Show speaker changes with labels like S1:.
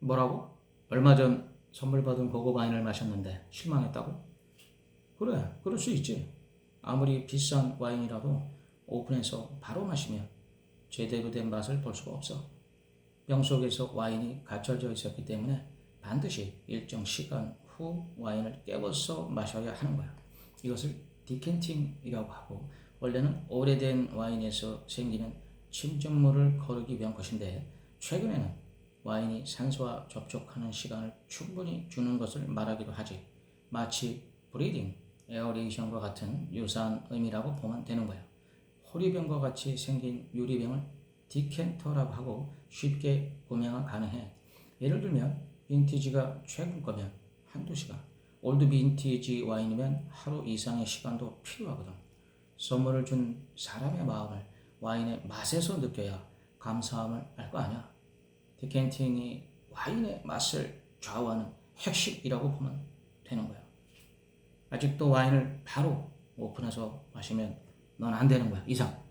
S1: 뭐라고? 얼마 전 선물 받은 고급 와인을 마셨는데 실망했다고? 그래, 그럴 수 있지. 아무리 비싼 와인이라도 오픈해서 바로 마시면 제대로 된 맛을 볼 수가 없어. 병 속에서 와인이 갇혀져 있었기 때문에 반드시 일정 시간 후 와인을 깨워서 마셔야 하는 거야. 이것을 디켄팅이라고 하고 원래는 오래된 와인에서 생기는 침전물을 거르기 위한 것인데 최근에는 와인이 산소와 접촉하는 시간을 충분히 주는 것을 말하기도 하지. 마치 브리딩, 에어레이션과 같은 유사한 의미라고 보면 되는 거야. 호리병과 같이 생긴 유리병을 디켄터라고 하고 쉽게 구매가 가능해. 예를 들면 빈티지가 최근 거면 한두 시간, 올드 빈티지 와인이면 하루 이상의 시간도 필요하거든. 선물을 준 사람의 마음을 와인의 맛에서 느껴야 감사함을 알 거 아니야. 디켄팅이 와인의 맛을 좌우하는 핵심이라고 보면 되는 거야. 아직도 와인을 바로 오픈해서 마시면 넌 안 되는 거야. 이상.